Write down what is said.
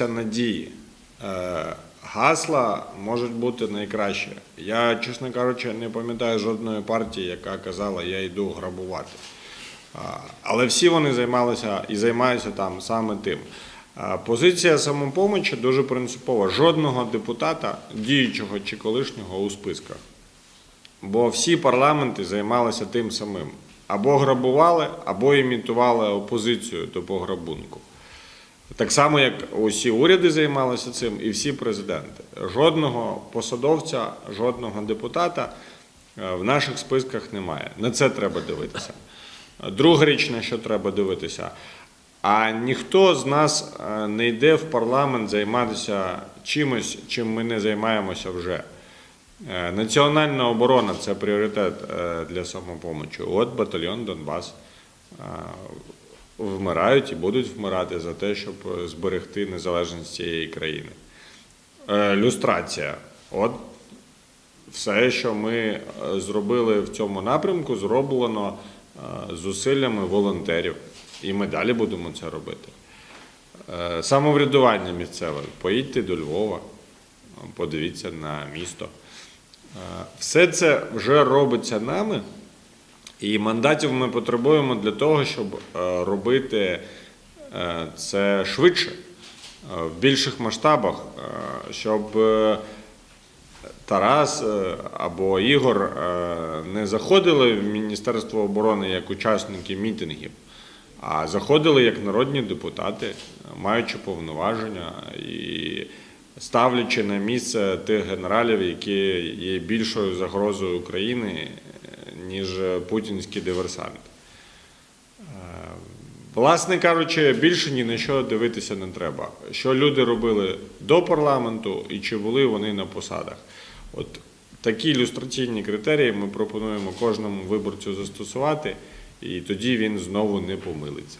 надії. Е, Гасла можуть бути найкраще. Я, чесно кажучи, не пам'ятаю жодної партії, яка казала, я йду грабувати. Але всі вони займалися і займаються там саме тим. Позиція самопомочі дуже принципова. Жодного депутата, діючого чи колишнього, у списках. Бо всі парламенти займалися тим самим. Або грабували, або імітували опозицію до пограбунку. Так само, як усі уряди займалися цим, і всі президенти. Жодного посадовця, жодного депутата е, в наших списках немає. На це треба дивитися. Друга річ, на що треба дивитися. А ніхто з нас е, не йде в парламент займатися чимось, чим ми не займаємося вже. Е, Національна оборона це пріоритет для самопомочі. От батальйон Донбас вмирають і будуть вмирати за те, щоб зберегти незалежність цієї країни. Е, Люстрація. От все, що ми е, зробили в цьому напрямку, зроблено е, зусиллями волонтерів. І ми далі будемо це робити. Е, Самоврядування місцеве. Поїдьте до Львова, подивіться на місто. Е, Все це вже робиться нами, і мандатів ми потребуємо для того, щоб е, робити е, це швидше, е, в більших масштабах, щоб Тарас або Ігор не заходили в Міністерство оборони як учасники мітингів, а заходили як народні депутати, маючи повноваження і ставлячи на місце тих генералів, які є більшою загрозою України, ніж путінські диверсанти. Е, Власне кажучи, більше ні на що дивитися не треба. Що люди робили до парламенту і чи були вони на посадах. От такі ілюстраційні критерії ми пропонуємо кожному виборцю застосувати, і тоді він знову не помилиться.